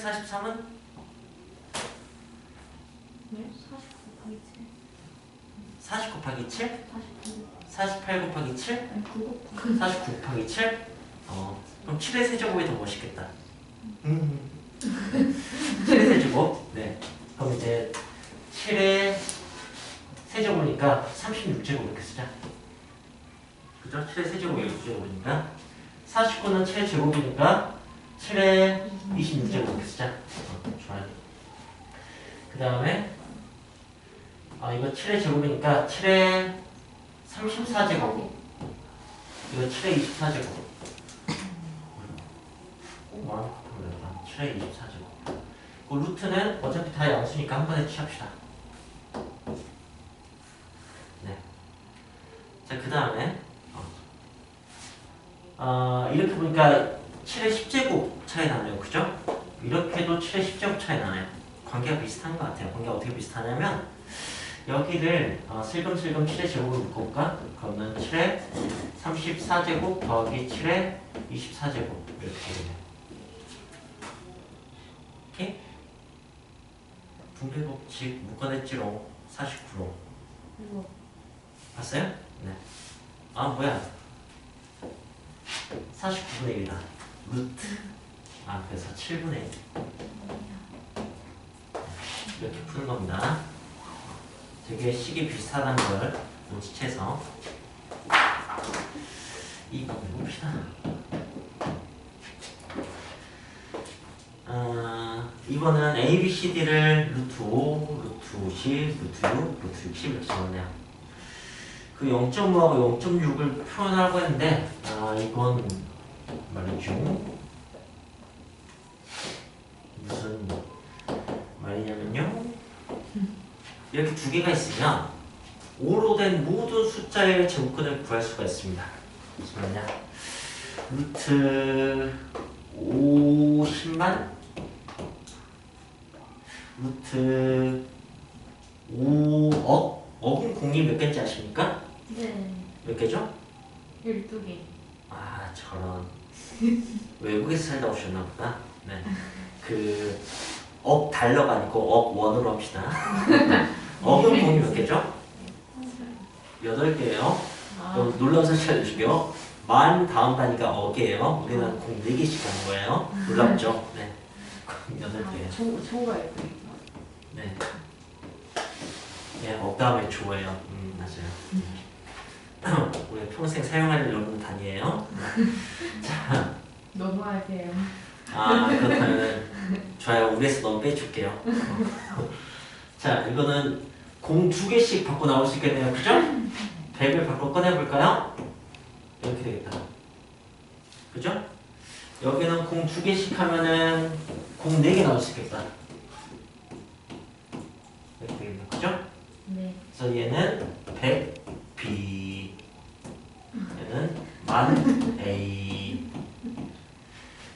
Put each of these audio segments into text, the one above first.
343은 네? 40 곱하기 7 40 곱하기 7? 49 48 곱하기 7? 아니 9 곱하기 49 곱하기 7? 어, 그럼 7의 세제곱이 더 멋있겠다. 음. 7의 세제곱? 네. 그럼 이제 7의 세제곱이니까 36제곱 이렇게 쓰자. 그죠? 7의 세제곱이 12제곱이니까 49는 7의 제곱이니까 7의 26제곱 이렇게 쓰자. 어, 좋아요. 그 다음에 아 이거 7의 제곱이니까 7의 34제곱 이거 7의 24제곱. 꼭 말하면 되겠다 7의 24제곱. 그 루트는 어차피 다 양수니까 한 번에 취합시다. 네자그 다음에 어, 이렇게 보니까 7의 10제곱 차이 나네요 그죠? 이렇게도 7의 10제곱 차이 나네요 관계가 비슷한 것 같아요 관계가 어떻게 비슷하냐면 여기를 어, 슬금슬금 7의 제곱을 묶어볼까? 그러면 7의 34제곱 더하기 7의 24제곱 이렇게 되겠네요. 오케이? 분배 법칙 묶어냈지롱 49로 이거 봤어요? 네. 아 뭐야 49분의 1이다 루트 아 그래서 7분의 1 이렇게 푸는 겁니다 되게 식이 비슷하다는 걸 눈치채서 이거 봅시다. 아, 이번은 A, B, C, D를 루트 5, 루트 50, 루트 6, 루트 60 이렇게 적었네요. 그 0.5하고 0.6을 표현하려고 했는데 아 이건 말이죠. 무슨 말이냐면요. 이렇게 두 개가 있으면 5로 된 모든 숫자의 제곱근을 구할 수가 있습니다. 무슨 말이냐? 루트 50만 루트 5억 억은 공이 몇 개인지 아십니까? 네 몇 개죠? 12개 아 저런 외국에서 살다 오셨나 보다. 네. 그 억 달러가 아니고 억 원으로 합시다. 억은 공이 몇 개죠? 여덟 개예요. 아 그럼 놀라서 찾아주시고요. 만 다음 단위가 억이에요. 우리는 공 4개씩 하는 거예요. 놀랍죠? 네. 공 여덟 개예요. 초, 초가 12개 네. 예, 억 다음에 조예요. 음, 맞아요. 우리 평생 사용할 여러분 단위예요. 자, 너무하세요 아 그렇다면 좋아요. 우리에서 너무 빼줄게요. 자, 이거는 공 두 개씩 받고 나올 수 있겠네요. 그죠? 100을 밖으로 꺼내볼까요? 이렇게 되겠다. 그죠? 여기는 공 두 개씩 하면은 공 네 개 나올 수 있겠다. 이렇게 되겠네요. 그죠? 네 그래서 얘는 100B 얘는 만 A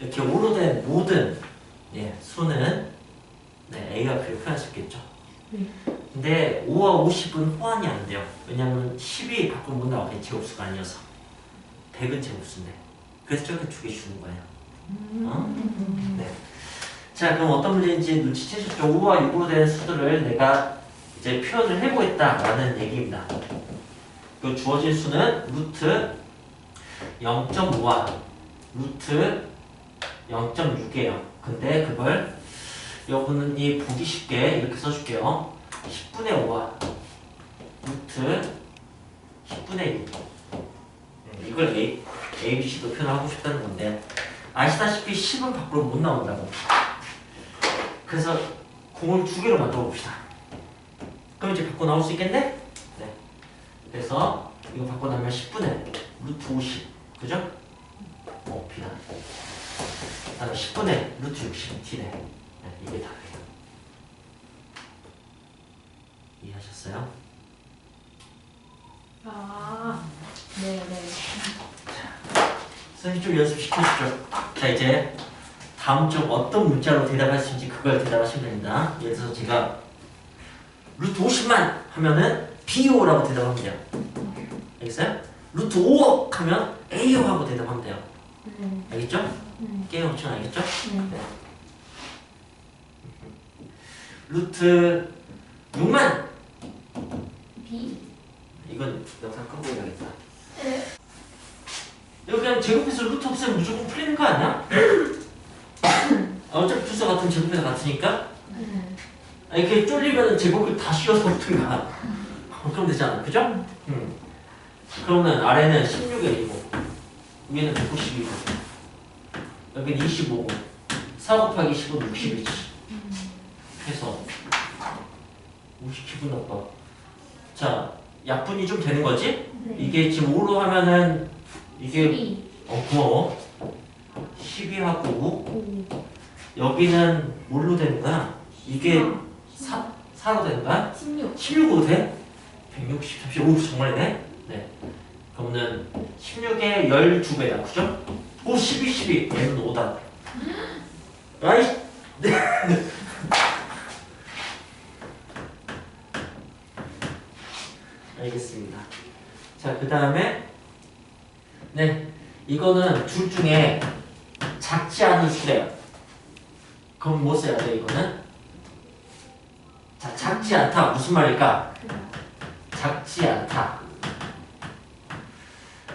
이렇게 오로 된 모든 예, 수는 네, A와 B를 표현할 수 있겠죠. 네. 근데 5와 50은 호환이 안 돼요. 왜냐하면 10이 나가게 제곱수가 아니어서 100은 제곱수인데 그래서 저렇게 두 개 주는 거예요. 어? 네. 자 그럼 어떤 문제인지 눈치채셨죠? 5와 6으로 된 수들을 내가 이제 표현을 해보겠다라는 얘기입니다. 그 주어진 수는 루트 0.5와 루트 0.6이에요. 근데 그걸 여러분이 보기 쉽게 이렇게 써줄게요. 10분의 5와 루트 10분의 1. 네, 이걸 A, A, B, C도 표현하고 싶다는 건데 아시다시피 10은 밖으로 못 나온다고. 그래서 공을 두 개로 만들어 봅시다. 그럼 이제 바꿔 나올 수 있겠네? 네. 그래서 이거 바꿔 나면 10분의 루트 50. 그죠? 어, B다. 아, 10분의 루트 60. D네. 네, 이게 답이에요. 이해하셨어요? 아 네네 선생님 좀 연습시켜주죠. 자, 이제 다음 중 어떤 문자로 대답할 수 있는지 그걸 대답하시면 됩니다. 예를 들어서 제가 루트 50만 하면은 BO라고 대답하면 돼요. 알겠어요? 루트 5억 하면 AO 하고 대답하면 돼요. 네 알겠죠? 네 게임 엄청 알겠죠? 네. 루트 6만 B. 이건 영상 끄고 해야겠다 이거 그냥 제곱해서 루트 없애면 무조건 풀리는 거 아니야? 어차피 두수 같은 제곱해서 같으니까? 네. 아, 이렇게 쫄리면 제곱을 다 씌워서 붙든가. 어, 그럼 되잖아? 그죠? 음. 그러면 아래는 16에 1이고 위에는 192고. 여기는 25고. 4 곱하기 10은 60이지. 해서. 50 기분 나빠 자 약분이 좀 되는 거지? 네. 이게 지금 5로 하면은 이게 12. 어 고마워 12하고 오. 여기는 뭘로 되는 거야? 이게 4, 4로 되는 거야? 16. 16으로 돼? 160, 30, 오 정말이네? 네. 그러면 16에 12배다, 그죠? 오, 12, 12. 얘는 5다. 아이, 네. 알겠습니다. 자, 그 다음에, 네. 이거는 둘 중에 작지 않은 수래요. 그럼 뭐 써야 돼, 이거는? 자, 작지 않다. 무슨 말일까? 작지 않다.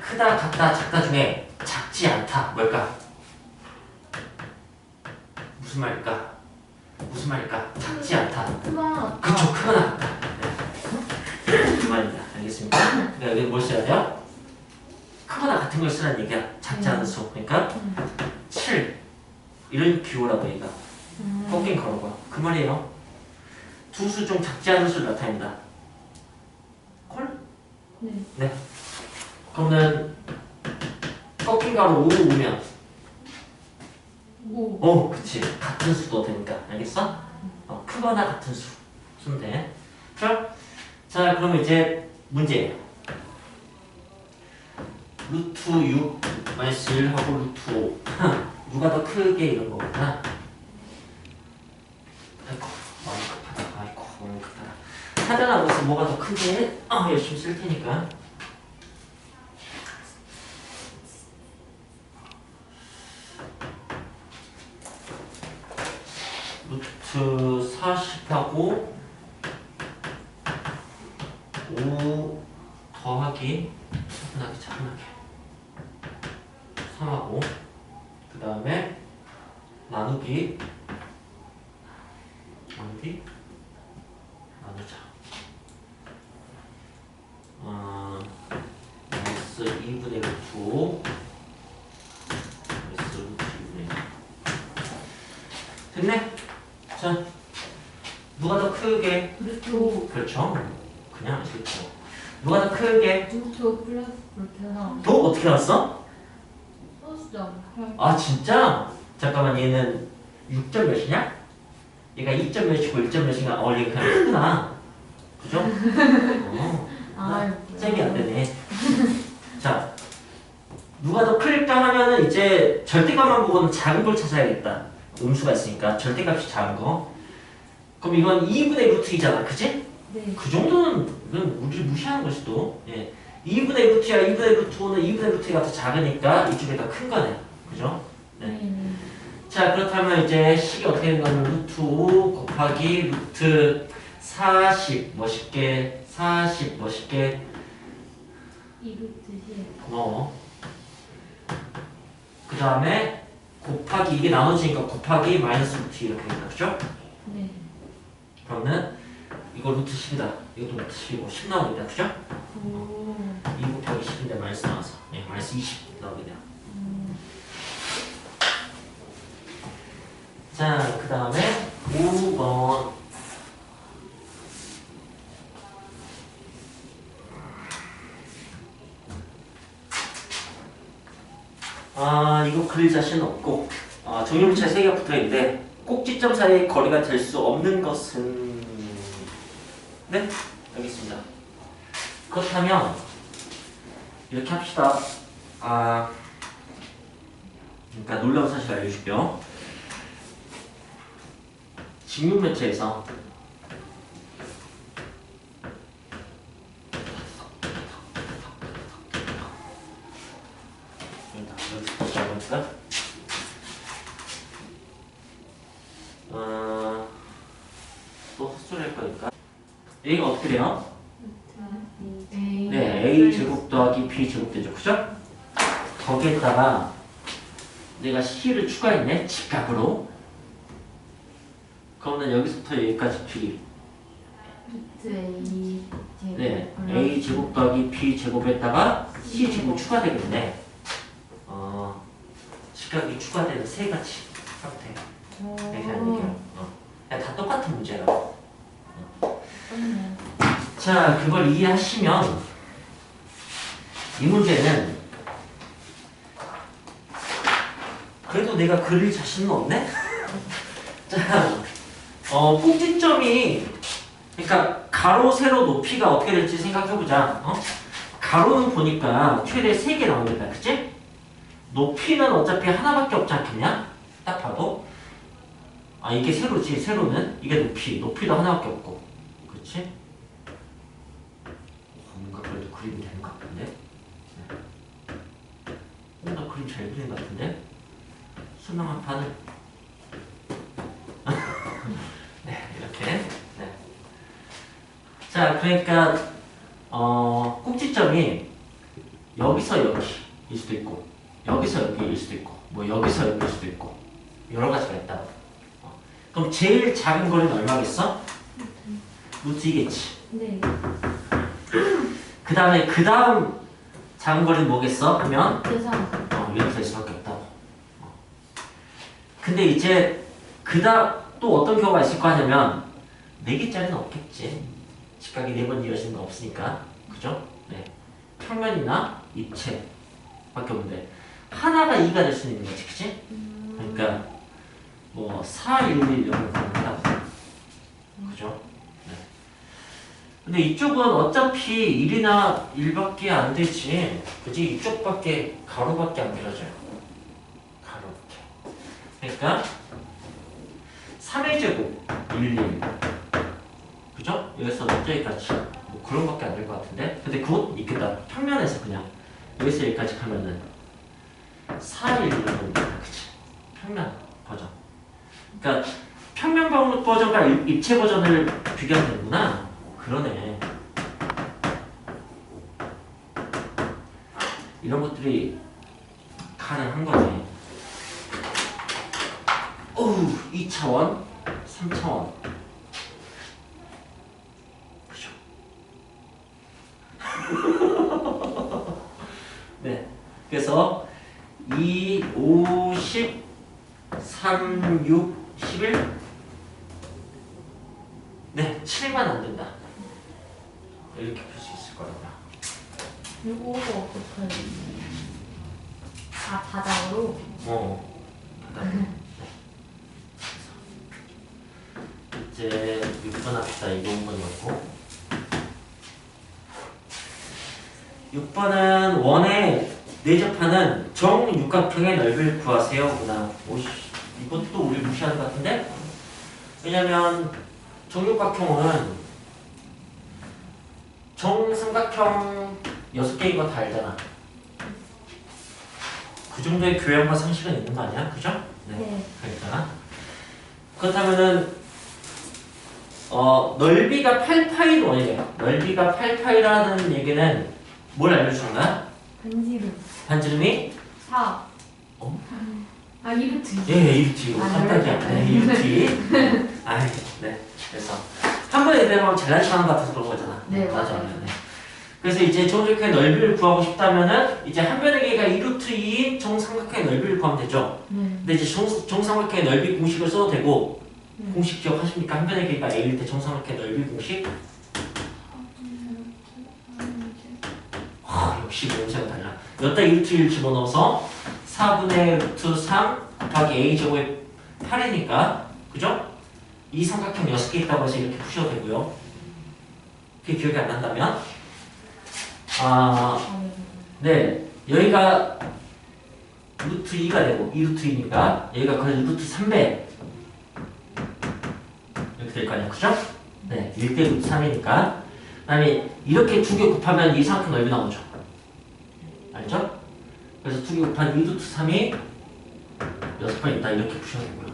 크다, 같다, 작다 중에 작지 않다. 뭘까? 무슨 말일까? 무슨 말일까? 작지 않다. 그만. 그쵸, 크거나 같다. 네. 그. 알겠습니까? 네, 여기 뭘 써야 돼요? 크거나 같은 걸 쓰라는 얘기야. 작지 않은 수. 그러니까 음. 7. 이런 기호라고 얘가 음. 꺾인 거라고. 그 말이에요. 두수중 작지 않은 수를 나타낸다. 콜? 네. 그러면 꺾인 가로 5로 오면 5. 어 그치 같은 수도 되니까 알겠어? 어, 크거나 같은 수돼 그죠? 자 그럼 이제 문제예요. 루트 6 마이너스 1하고 루트 5 누가 더 크게 이런 거구나. 아이고 마음 급하다. 아이고 마음 급하다. 하다가 무슨 뭐가 더 크게? 어, 열심히 쓸 테니까. 루트 40하고 5 더하기 차분하게 차분하게 3하고 그 다음에 나누기 나누기 나누자 어, 마이너스 2분의 루트 5 마이너스 루트 2분의 1 됐네? 자, 누가 더 크게? 5. 그렇죠. 그냥 싫죠. 누가 더 크게? 루트 5 플러스 루트 3. 더 어떻게 나왔어? 소수점. 아 진짜? 잠깐만 얘는 6점 몇이냐? 얘가 2점 몇이고 1점 몇인가? 어 얘가 그냥 크구나. 그죠? 어, 아, 짝이 안 되네. 자, 누가 더 클까 하면은 이제 절대값만 보고는 작은 걸 찾아야겠다. 음수가 있으니까 절대값이 작은 거. 그럼 이건 2분의 루트 2잖아, 그지? 네. 그 정도는 우리를 무시하는 것이 또 예. 2분의 루트야 2분의 루트 5는 2분의 루트가 더 작으니까 이쪽이 더 큰 거네 그죠? 네. 네. 자 그렇다면 이제 식이 어떻게 되는 거냐면 루트 5 곱하기 루트 40 멋있게 40 멋있게 2 루트 10. 고마워 그 다음에 곱하기 이게 나눠지니까 곱하기 마이너스 루트 이렇게 된다 그죠? 네. 그러면 이거 루트 10이다 이것도 루트 10이고 10 나오겠다 그죠? 오. 2 곱하기 10인데 마이너스 나와서 예, 마이너스 20 나오게 돼요. 음. 자, 그 다음에 5번 아, 이거 그릴 자신은 없고 아, 정육차 3개가 붙어있는데 꼭지점 사이의 거리가 될 수 없는 것은 네? 알겠습니다. 그렇다면 이렇게 합시다. 아, 그러니까 놀라운 사실 알려줄게요. 직육면체에서 여기서 시작합니다. 어, A가 어떻게 돼요? 네, A 제곱 더하기 B 제곱 되죠, 그죠? 거기에다가 내가 C를 추가했네, 직각으로. 그러면 여기서부터 여기까지 제곱 네, A 제곱 더하기 B 제곱에다가 C 제곱 추가되겠네. 어, 직각이 추가되는 세 가지 형태. 이렇게 하는 얘기야. 어. 다 똑같은 문제라고. 네. 자, 그걸 이해하시면 이 문제는 그래도 내가 그릴 자신은 없네? 자, 어, 꼭지점이 그러니까 가로, 세로 높이가 어떻게 될지 생각해보자. 어? 가로는 보니까 최대 3개 나오겠다. 그치? 높이는 어차피 하나밖에 없지 않겠냐? 딱 봐도. 아, 이게 세로지. 세로는. 이게 높이. 높이도 하나밖에 없고. 어, 뭔가 그래도 그림이 되는 것 같은데? 네. 어, 나 그림 잘 그린 것 같은데? 수명한 판을 네 이렇게 네. 자 그러니까 어 꼭지점이 여기서 여기일 수도 있고 여기서 여기일 수도 있고 뭐 여기서 여기일 수도 있고 여러 가지가 있다 어. 그럼 제일 작은 거리는 얼마겠어? 2겠지 네. 그 다음에 그 다음 작은 거리는 뭐겠어? 하면 계산. 어, 될 수밖에 없다고. 어. 근데 이제 그다 또 어떤 경우가 있을 거 하냐면 네 개짜리는 없겠지. 직각이 네 번 이어지는 거 없으니까, 그죠? 네. 평면이나 입체밖에 없는데 하나가 2가 될 수는 있는 거지, 그치? 그러니까 뭐 4, 1, 1 이런 거 가능하다고. 그죠? 네. 근데 이쪽은 어차피 1이나 1밖에 안 되지. 그지? 이쪽밖에 가로밖에 안 그려져요. 가로밖에. 그러니까 3의 제곱 1, 1. 그죠? 여기서 여기까지 뭐 그런 밖에 안 될 것 같은데. 근데 그것 있겠다. 평면에서 그냥 여기서 여기까지 가면은 4, 1, 1은 그치? 평면 버전. 그러니까 평면 버- 버전과 입- 입체 버전을 비교하면 되는구나. 그러네. 이런 것들이 가능한 거네. 어우, 2차원, 3차원. 그죠? 네. 그래서 2, 5, 10, 3, 6, 11. 네, 7만 안 된다. 이렇게 풀 수 있을 거라고요. 이거 어떻게? 아 바닥으로. 어. 바닥으로. 이제 6번 합시다. 이거 5번이었고. 6번은 원에 내접하는 정육각형의 넓이를 구하세요. 구나. 오씨, 이것도 우리 무시하는 것 같은데? 왜냐면 정육각형은 정삼각형 6개인 거 다 알잖아. 그 정도의 교양과 상식은 있는 거 아니야? 그죠? 네. 그러니까 그렇다면은 어 넓이가 8파이는 원이래요. 넓이가 8파이라는 얘기는 뭘 알려주는 거야? 반지름. 반지름이 4. 어? 아 이루트. 예, 이루티. 아, 깜짝이야. 네, 넓이. 이루티. 아이, 네. 그래서 한 번에 대답하면 잘난 척 하는 것 같아서 그런 거잖아. 네, 맞아. 맞아요. 네. 그래서 이제 정삼각형의 넓이를 구하고 싶다면은 이제 한 변의 개가 이루트 2인 정삼각형의 넓이를 구하면 되죠. 네. 근데 이제 정, 정삼각형의 넓이 공식을 써도 되고 네. 공식 기억하십니까? 한 변의 개가 A일 때 정삼각형의 넓이 공식? 아, 역시 모음새가 달라. 여기다 이루트 1 집어넣어서 4분의 루트 3 곱하기 A 제곱의 8이니까 그죠? 이 삼각형 6개 있다고 해서 이렇게 푸셔도 되고요. 그게 기억이 안 난다면 아, 네. 여기가 루트 2가 되고 2 루트 2니까 여기가 그래도 루트 3배. 이렇게 될 거 아니야. 그죠? 네. 1대 루트 3이니까. 그 다음에 이렇게 두 개 곱하면 이 삼각형 넓이 나오죠. 알죠? 그래서 두 개 곱한 2루트 3이 6번 있다. 이렇게 푸셔도 되고요